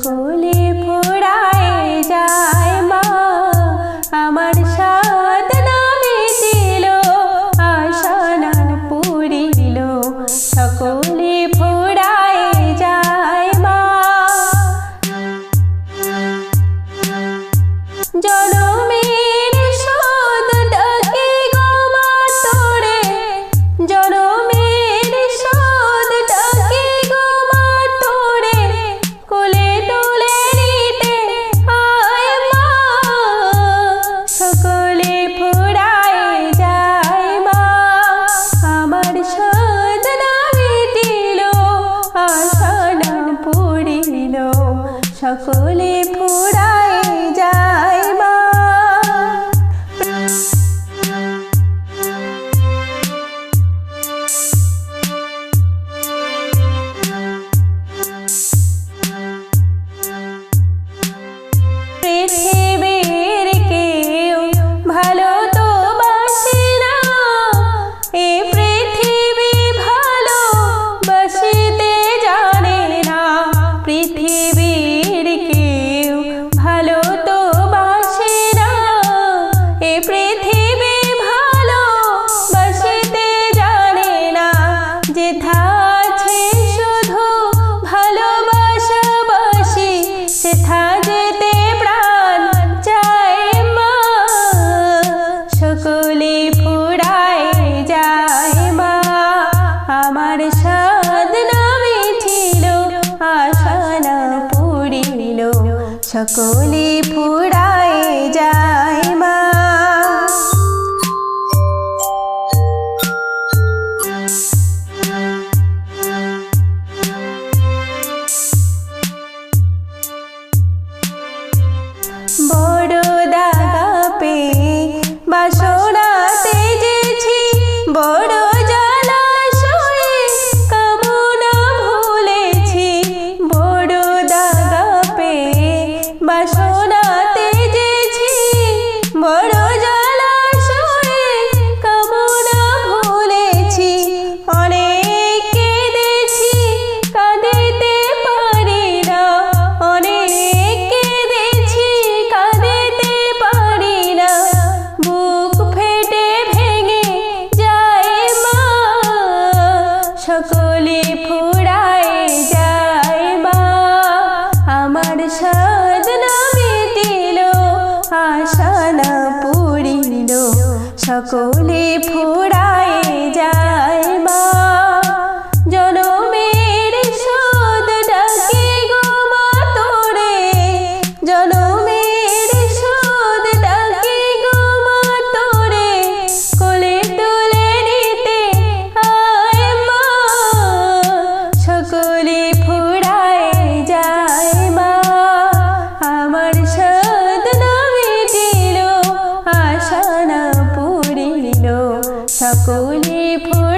कोले फोड़ाए जा। সকলে ফুল सकली फुडा বড় কামনা অনেক কেঁদেছি পারি না। অনেক কেঁদেছি পারি না। বুক ফেটে ভেঙে যায় মা। সকলে ফুড়ায় সকলে ফুরায় যায়। সকলে ফুল